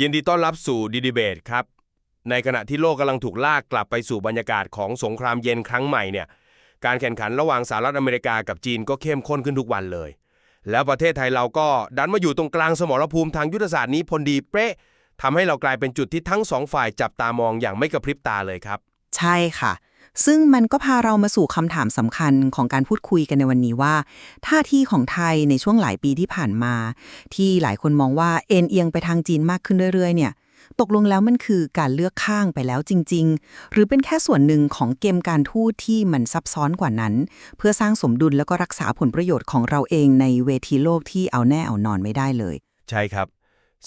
ยินดีต้อนรับสู่ดีดีเบตครับ ในขณะที่โลกกำลังถูกลากกลับไปสู่บรรยากาศของสงครามเย็นครั้งใหม่เนี่ย การแข่งขันระหว่างสหรัฐอเมริกากับจีนก็เข้มข้นขึ้นทุกวันเลย แล้วประเทศไทยเราก็ดันมาอยู่ตรงกลางสมรภูมิทางยุทธศาสตร์นี้พอดีเป๊ะทำให้เรากลายเป็นจุดที่ทั้งสองฝ่ายจับตามองอย่างไม่กระพริบตาเลยครับ ใช่ค่ะ ซึ่งมันก็พาเรามาสู่คำถามสำคัญของการพูดคุยกันในวันนี้ว่า ท่าทีของไทยในช่วงหลายปีที่ผ่านมา ที่หลายคนมองว่าเอ็นเอียงไปทางจีนมากขึ้นเรื่อยๆ เนี่ย ตกลงแล้วมันคือการเลือกข้างไปแล้วจริง ๆ หรือเป็นแค่ส่วนหนึ่งของเกมการทูตที่มันซับซ้อนกว่านั้น เพื่อสร้างสมดุลแล้วก็รักษาผลประโยชน์ของเราเองในเวทีโลกที่เอาแน่เอานอนไม่ได้เลย ใช่ครับ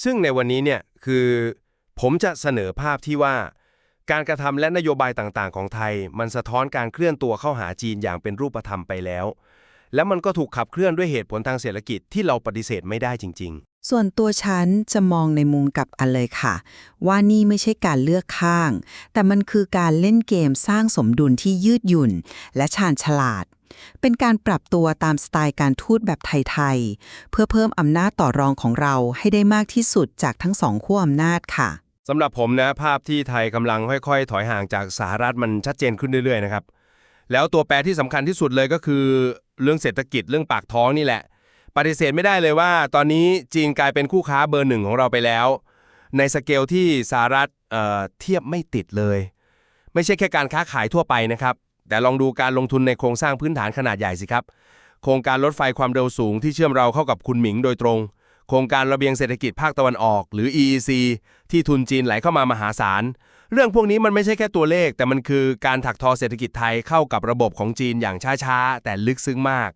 ซึ่งในวันนี้เนี่ยคือ ผมจะเสนอภาพที่ว่า การกระทำและนโยบายต่างๆ ของไทย มันสะท้อนการเคลื่อนตัวเข้าหาจีนอย่างเป็นรูปธรรมไปแล้ว และมันก็ถูกขับเคลื่อนด้วยเหตุผลทางเศรษฐกิจที่เราปฏิเสธไม่ได้จริง ๆส่วนตัวฉันจะมองในมุมกลับอันเลยค่ะ ว่านี่ไม่ใช่การเลือกข้าง แต่มันคือการเล่นเกมสร้างสมดุลที่ยืดหยุ่น และชาญฉลาด เป็นการปรับตัวตามสไตล์การทูตแบบไทยๆ เพื่อเพิ่มอำนาจต่อรองของเราให้ได้มากที่สุดจากทั้งสองขั้วอำนาจค่ะ สำหรับผมนะภาพที่ไทยกำลังค่อยๆ ถอยห่างจากสหรัฐมันชัดเจนขึ้นเรื่อยๆนะครับแล้วตัวแปรที่สำคัญที่สุดเลยก็คือ เรื่องเศรษฐกิจเรื่องปากท้องนี่แหละ ปฏิเสธไม่ได้เลยว่า ตอนนี้จีนกลายเป็นคู่ค้าเบอร์หนึ่งของเราไปแล้ว ในสเกลที่สหรัฐเอ่อเทียบไม่ติดเลย ไม่ใช่แค่การค้าขายทั่วไปนะครับ แต่ลองดูการลงทุนในโครงสร้างพื้นฐานขนาดใหญ่สิครับ โครงการรถไฟความเร็วสูงที่เชื่อมเราเข้ากับคุณหมิงโดยตรง โครงการระเบียงเศรษฐกิจภาคตะวันออก หรือ EEC ที่ทุนจีนไหลเข้ามามหาศาล เรื่องพวกนี้มันไม่ใช่แค่ตัวเลข แต่มันคือการถักทอเศรษฐกิจไทยเข้ากับระบบของจีนอย่างช้าๆ แต่ลึกซึ้งมาก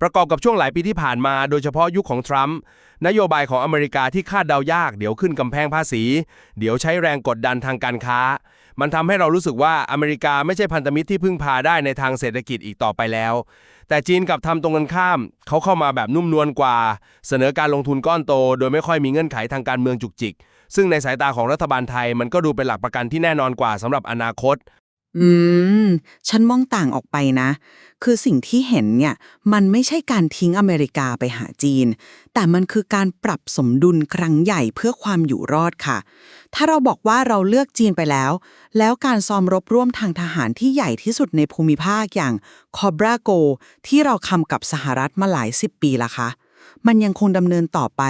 ประกอบกับช่วงหลายปีที่ผ่านมา โดยเฉพาะยุคของทรัมป์นโยบายของอเมริกาที่คาดเดายาก เดี๋ยวขึ้นกำแพงภาษี เดี๋ยวใช้แรงกดดันทางการค้า มันทำให้เรารู้สึกว่าอเมริกาไม่ใช่พันธมิตรที่พึ่งพาได้ในทางเศรษฐกิจอีกต่อไปแล้ว แต่จีนกลับทำตรงกันข้าม เขาเข้ามาแบบนุ่มนวลกว่า เสนอการลงทุนก้อนโต โดยไม่ค่อยมีเงื่อนไขทางการเมืองจุกจิก ซึ่งในสายตาของรัฐบาลไทยมันก็ดูเป็นหลักประกันที่แน่นอนกว่าสำหรับอนาคต อืม ฉันมองต่างออกไปนะ คือสิ่งที่เห็นเนี่ย มันไม่ใช่การทิ้งอเมริกาไปหาจีน แต่มันคือการปรับสมดุลครั้งใหญ่เพื่อความอยู่รอดค่ะ ถ้าเราบอกว่าเราเลือกจีนไปแล้ว แล้วการซ้อมรบร่วมทางทหารที่ใหญ่ที่สุดในภูมิภาคอย่างคอบราโก ที่เราทำกับสหรัฐมาหลายสิบปีละคะ มันยังคงดำเนินต่อไป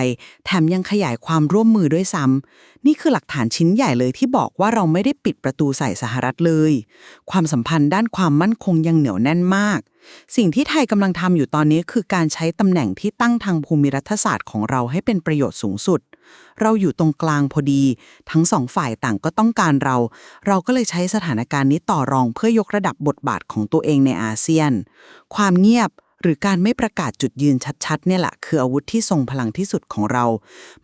แถมยังขยายความร่วมมือด้วยซ้ำนี่คือหลักฐานชิ้นใหญ่เลยที่บอกว่าเราไม่ได้ปิดประตูใส่สหรัฐเลย ความสัมพันธ์ด้านความมั่นคงยังเหนียวแน่นมาก สิ่งที่ไทยกำลังทำอยู่ตอนนี้คือการใช้ตำแหน่งที่ตั้งทางภูมิรัฐศาสตร์ของเราให้เป็นประโยชน์สูงสุด เราอยู่ตรงกลางพอดี ทั้งสองฝ่ายต่างก็ต้องการเรา เราก็เลยใช้สถานการณ์นี้ต่อรองเพื่อยกระดับบทบาทของตัวเองในอาเซียน ความเงียบ หรือการไม่ประกาศจุดยืนชัดๆ เนี่ยแหละคืออาวุธที่ทรงพลังที่สุดของเรา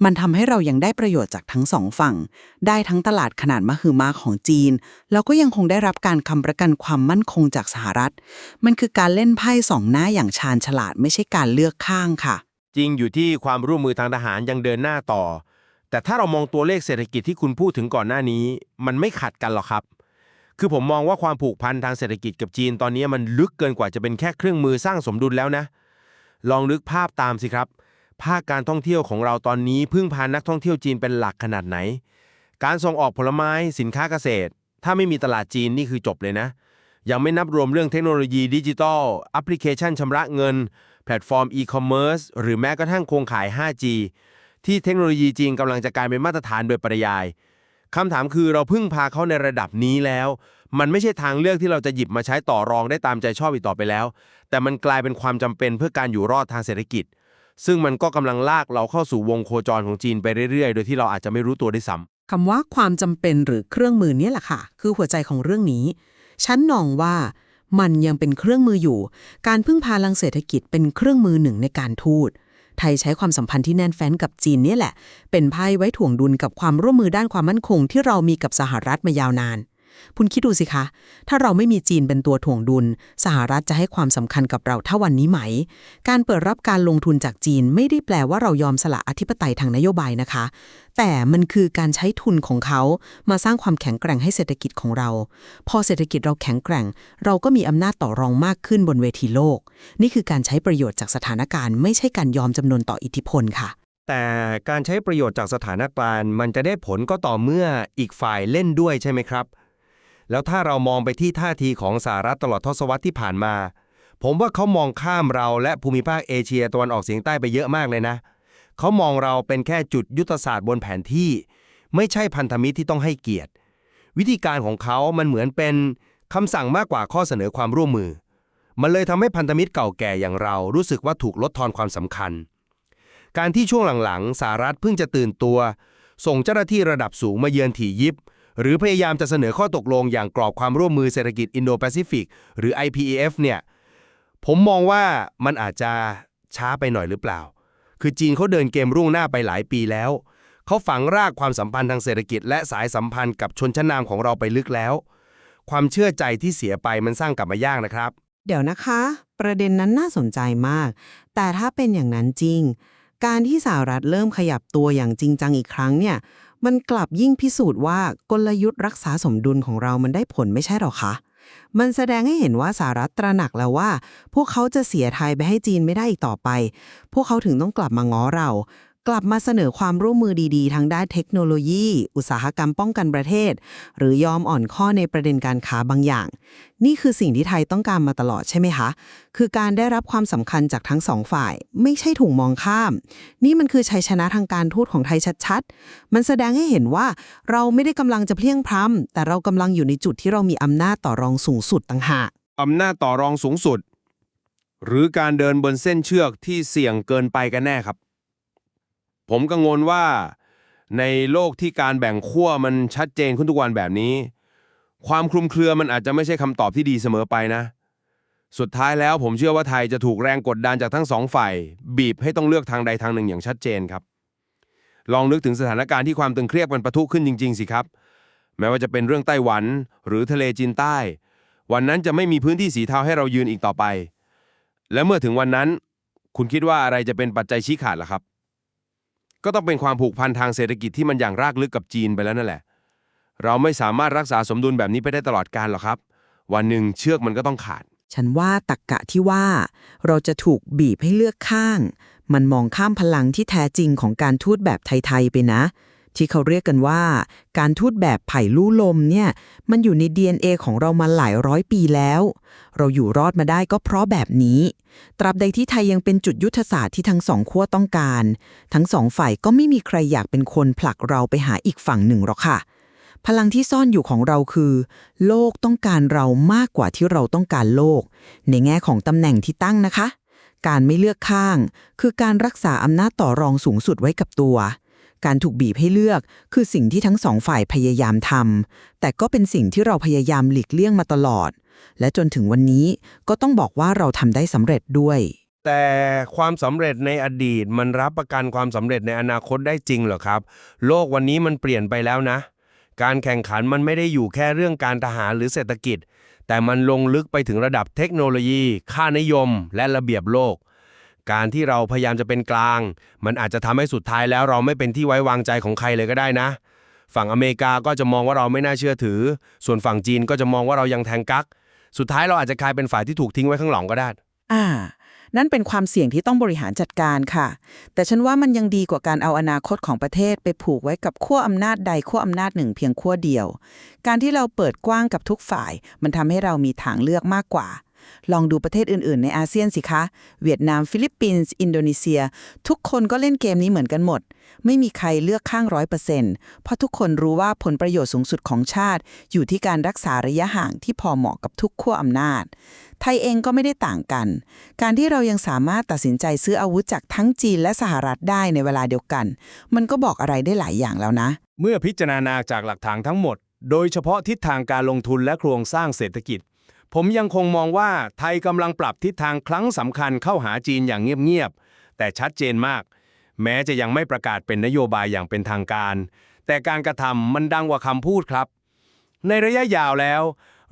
มันทำให้เรายังได้ประโยชน์จากทั้งสองฝั่ง ได้ทั้งตลาดขนาดมหึมาของจีน แล้วก็ยังคงได้รับการค้ำประกันความมั่นคงจากสหรัฐ มันคือการเล่นไพ่สองหน้าอย่างชาญฉลาดไม่ใช่การเลือกข้างค่ะ จริงอยู่ที่ความร่วมมือทางทหารยังเดินหน้าต่อ แต่ถ้าเรามองตัวเลขเศรษฐกิจที่คุณพูดถึงก่อนหน้านี้ มันไม่ขัดกันหรอกครับ คือผมมองว่าความผูกพันทางเศรษฐกิจกับจีนตอนนี้มันลึกเกินกว่าจะเป็นแค่เครื่องมือสร้างสมดุลแล้วนะ ลองนึกภาพตามสิครับ ภาคการท่องเที่ยวของเราตอนนี้พึ่งพานักท่องเที่ยวจีนเป็นหลักขนาดไหน การส่งออกผลไม้สินค้าเกษตร ถ้าไม่มีตลาดจีนนี่คือจบเลยนะ ยังไม่นับรวมเรื่องเทคโนโลยีดิจิทัลแอปพลิเคชันชำระเงิน แพลตฟอร์มอีคอมเมิร์ซหรือแม้กระทั่งโครงข่าย 5G ที่เทคโนโลยีจีนกำลังจะกลายเป็นมาตรฐานโดยปริยาย คำถามคือเราพึ่งพาเขาในระดับนี้แล้ว มันไม่ใช่ทางเลือกที่เราจะหยิบมาใช้ต่อรองได้ตามใจชอบอีกต่อไปแล้ว แต่มันกลายเป็นความจำเป็นเพื่อการอยู่รอดทางเศรษฐกิจ ซึ่งมันก็กำลังลากเราเข้าสู่วงโคจรของจีนไปเรื่อยๆ โดยที่เราอาจจะไม่รู้ตัวด้วยซ้ำคำว่าความจำเป็นหรือเครื่องมือนี่แหละค่ะ คือหัวใจของเรื่องนี้ ฉันนองว่ามันยังเป็นเครื่องมืออยู่ การพึ่งพาลังเศรษฐกิจเป็นเครื่องมือหนึ่งในการทูต ไทยใช้ความสัมพันธ์ที่แน่นแฟ้นกับจีนนี่แหละ เป็นไพ่ไว้ถ่วงดุลกับความร่วมมือด้านความมั่นคงที่เรามีกับสหรัฐมายาวนาน คุณคิดดูสิคะ ถ้าเราไม่มีจีนเป็นตัวถ่วงดุล สหรัฐจะให้ความสำคัญกับเราเท่าวันนี้ไหม การเปิดรับการลงทุนจากจีนไม่ได้แปลว่าเรายอมสละอธิปไตยทางนโยบายนะคะ แต่มันคือการใช้ทุนของเขามาสร้างความแข็งแกร่งให้เศรษฐกิจของเรา พอเศรษฐกิจเราแข็งแกร่ง เราก็มีอำนาจต่อรองมากขึ้นบนเวทีโลก นี่คือการใช้ประโยชน์จากสถานการณ์ไม่ใช่การยอมจำนนต่ออิทธิพลค่ะแต่การใช้ประโยชน์จากสถานการณ์ มันจะได้ผลก็ต่อเมื่ออีกฝ่ายเล่นด้วยใช่ไหมครับ แล้วถ้าเรามองไปที่ท่าทีของสหรัฐตลอดทศวรรษที่ผ่านมา ผมว่าเขามองข้ามเราและภูมิภาคเอเชียตะวันออกเฉียงใต้ไปเยอะมากเลยนะ เขามองเราเป็นแค่จุดยุทธศาสตร์บนแผนที่ ไม่ใช่พันธมิตรที่ต้องให้เกียรติ วิธีการของเขามันเหมือนเป็นคำสั่งมากกว่าข้อเสนอความร่วมมือ มันเลยทำให้พันธมิตรเก่าแก่อย่างเรารู้สึกว่าถูกลดทอนความสำคัญ การที่ช่วงหลังๆสหรัฐเพิ่งจะตื่นตัว ส่งเจ้าหน้าที่ระดับสูงมาเยือนถี่ยิบ หรือพยายามจะเสนอข้อตกลงอย่างกรอบความร่วมมือเศรษฐกิจอินโดแปซิฟิกหรือ IPEF เนี่ยผมมองว่ามันอาจจะช้าไปหน่อยหรือเปล่า คือจีนเขาเดินเกมรุ่งหน้าไปหลายปีแล้ว เขาฝังรากความสัมพันธ์ทางเศรษฐกิจ และสายสัมพันธ์กับชนชั้นนำของเราไปลึกแล้ว ความเชื่อใจที่เสียไปมันสร้างกลับมายากนะครับ เดี๋ยวนะคะ ประเด็นนั้นน่าสนใจมาก แต่ถ้าเป็นอย่างนั้นจริง การที่สหรัฐเริ่มขยับตัวอย่างจริงจังอีกครั้งเนี่ย มันกลับยิ่งพิสูจน์ว่ากลยุทธ์รักษาสมดุลของเรามันได้ผลไม่ใช่หรอคะ มันแสดงให้เห็นว่าสหรัฐตระหนักแล้วว่า พวกเขาจะเสียไทยไปให้จีนไม่ได้อีกต่อไป พวกเขาถึงต้องกลับมาง้อเรา กลับมาเสนอความร่วมมือดีๆ ทางด้านเทคโนโลยี อุตสาหกรรมป้องกันประเทศ หรือยอมอ่อนข้อในประเด็นการค้าบางอย่าง นี่คือสิ่งที่ไทยต้องการมาตลอดใช่ไหมคะ คือการได้รับความสำคัญจากทั้งสองฝ่าย ไม่ใช่ถูกมองข้าม นี่มันคือชัยชนะทางการทูตของไทยชัดๆ มันแสดงให้เห็นว่าเราไม่ได้กำลังจะเพลียงพล้ำแต่เรากำลังอยู่ในจุดที่เรามีอำนาจต่อรองสูงสุดต่างหากอำนาจต่อรองสูงสุด หรือการเดินบนเส้นเชือกที่เสี่ยงเกินไปกันแน่ครับ ผมกังวลว่า ในโลกที่การแบ่งขั้วมันชัดเจนขึ้นทุกวันแบบนี้ ความคลุมเครือมันอาจจะไม่ใช่คำตอบที่ดีเสมอไปนะ สุดท้ายแล้วผมเชื่อว่าไทยจะถูกแรงกดดันจากทั้งสองฝ่าย บีบให้ต้องเลือกทางใดทางหนึ่งอย่างชัดเจนครับ ลองนึกถึงสถานการณ์ที่ความตึงเครียดมันประทุขึ้นจริง ๆ สิครับ แม้ว่าจะเป็นเรื่องไต้หวันหรือทะเลจีนใต้ วันนั้นจะไม่มีพื้นที่สีเทาให้เรายืนอีกต่อไป และเมื่อถึงวันนั้น คุณคิดว่าอะไรจะเป็นปัจจัยชี้ขาดล่ะครับ ก็ต้องเป็นความผูกพันทางเศรษฐกิจที่มันอย่างรากลึกกับจีนไปแล้วนั่นแหละ เราไม่สามารถรักษาสมดุลแบบนี้ไปได้ตลอดกาลหรอกครับ วันหนึ่งเชือกมันก็ต้องขาด ฉันว่าตักกะที่ว่า เราจะถูกบีบให้เลือกข้าง มันมองข้ามพลังที่แท้จริงของการทูตแบบไทย ๆ ไปนะ ที่เขาเรียกกันว่า การทูตแบบไผ่ลู่ลมเนี่ย มันอยู่ใน DNA ของเรามาหลายร้อยปีแล้ว เราอยู่รอดมาได้ก็เพราะแบบนี้ ตราบใดที่ไทยยังเป็นจุดยุทธศาสตร์ที่ทั้งสองขั้วต้องการ ทั้งสองฝ่ายก็ไม่มีใครอยากเป็นคนผลักเราไปหาอีกฝั่งหนึ่งหรอกค่ะ พลังที่ซ่อนอยู่ของเราคือ โลกต้องการเรามากกว่าที่เราต้องการโลก ในแง่ของตำแหน่งที่ตั้งนะคะการไม่เลือกข้าง คือการรักษาอำนาจต่อรองสูงสุดไว้กับตัว การถูกบีบให้เลือกคือสิ่งที่ทั้งสองฝ่ายพยายามทำแต่ก็เป็นสิ่งที่เราพยายามหลีกเลี่ยงมาตลอด และจนถึงวันนี้ก็ต้องบอกว่าเราทำได้สำเร็จด้วย แต่ความสำเร็จในอดีตมันรับประกันความสำเร็จในอนาคตได้จริงเหรอครับ โลกวันนี้มันเปลี่ยนไปแล้วนะ การแข่งขันมันไม่ได้อยู่แค่เรื่องการทหารหรือเศรษฐกิจ แต่มันลงลึกไปถึงระดับเทคโนโลยี ค่านิยม และระเบียบโลก การที่เราพยายามจะเป็นกลาง มันอาจจะทำให้สุดท้ายแล้วเราไม่เป็นที่ไว้วางใจของใครเลยก็ได้นะ ฝั่งอเมริกาก็จะมองว่าเราไม่น่าเชื่อถือ ส่วนฝั่งจีนก็จะมองว่าเรายังแทงกัก สุดท้ายเราอาจจะกลายเป็นฝ่ายที่ถูกทิ้งไว้ข้างหลังก็ได้ อ่า นั่นเป็นความเสี่ยงที่ต้องบริหารจัดการค่ะ แต่ฉันว่ามันยังดีกว่าการเอาอนาคตของประเทศไปผูกไว้กับขั้วอำนาจใดขั้วอำนาจหนึ่งเพียงขั้วเดียว การที่เราเปิดกว้างกับทุกฝ่าย มันทำให้เรามีทางเลือกมากกว่า ลองดูประเทศอื่นๆ ในอาเซียนสิคะ เวียดนาม ฟิลิปปินส์ อินโดนีเซีย ทุกคนก็เล่นเกมนี้เหมือนกันหมด ไม่มีใครเลือกข้างร้อยเปอร์เซ็นต์เพราะทุกคนรู้ว่าผลประโยชน์สูงสุดของชาติ อยู่ที่การรักษาระยะห่างที่พอเหมาะกับทุกขั้วอำนาจ ไทยเองก็ไม่ได้ต่างกัน การที่เรายังสามารถตัดสินใจซื้ออาวุธจากทั้งจีนและสหรัฐได้ในเวลาเดียวกัน มันก็บอกอะไรได้หลายอย่างแล้วนะ เมื่อพิจารณาจากหลักฐานทั้งหมด โดยเฉพาะทิศทางการลงทุนและโครงสร้างเศรษฐกิจ ผมยังคงมองว่าไทยกำลังปรับทิศทางครั้งสำคัญเข้าหาจีนอย่างเงียบๆ แต่ชัดเจนมาก แม้จะยังไม่ประกาศเป็นนโยบายอย่างเป็นทางการ แต่การกระทำมันดังกว่าคำพูดครับ ในระยะยาวแล้ว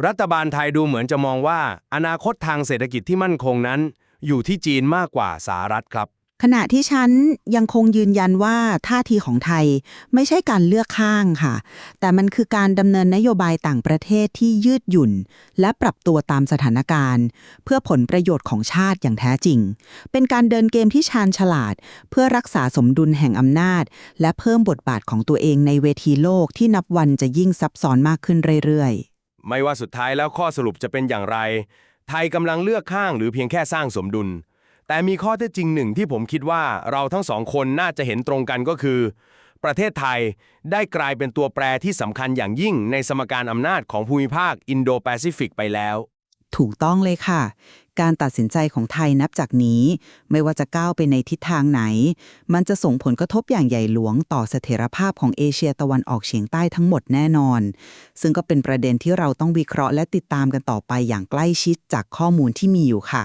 รัฐบาลไทยดูเหมือนจะมองว่า อนาคตทางเศรษฐกิจที่มั่นคงนั้น อยู่ที่จีนมากกว่าสหรัฐครับ ขณะที่ฉันยังคงยืนยันว่าท่าทีของไทยไม่ใช่การเลือกข้างค่ะ แต่มันคือการดำเนินนโยบายต่างประเทศที่ยืดหยุ่น และปรับตัวตามสถานการณ์ เพื่อผลประโยชน์ของชาติอย่างแท้จริง เป็นการเดินเกมที่ชาญฉลาด เพื่อรักษาสมดุลแห่งอำนาจ และเพิ่มบทบาทของตัวเองในเวทีโลกที่นับวันจะยิ่งซับซ้อนมากขึ้นเรื่อยๆ ไม่ว่าสุดท้ายแล้วข้อสรุปจะเป็นอย่างไร ไทยกำลังเลือกข้างหรือเพียงแค่สร้างสมดุล แต่มีข้อเท็จจริงหนึ่งที่ผมคิดว่าเราทั้งสองคนน่าจะเห็นตรงกันก็คือ ประเทศไทยได้กลายเป็นตัวแปรที่สำคัญอย่างยิ่งในสมการอำนาจของภูมิภาคอินโดแปซิฟิกไปแล้ว ถูกต้องเลยค่ะ การตัดสินใจของไทยนับจากนี้ ไม่ว่าจะก้าวไปในทิศทางไหน มันจะส่งผลกระทบอย่างใหญ่หลวงต่อเสถียรภาพของเอเชียตะวันออกเฉียงใต้ทั้งหมดแน่นอน ซึ่งก็เป็นประเด็นที่เราต้องวิเคราะห์และติดตามกันต่อไปอย่างใกล้ชิดจากข้อมูลที่มีอยู่ค่ะ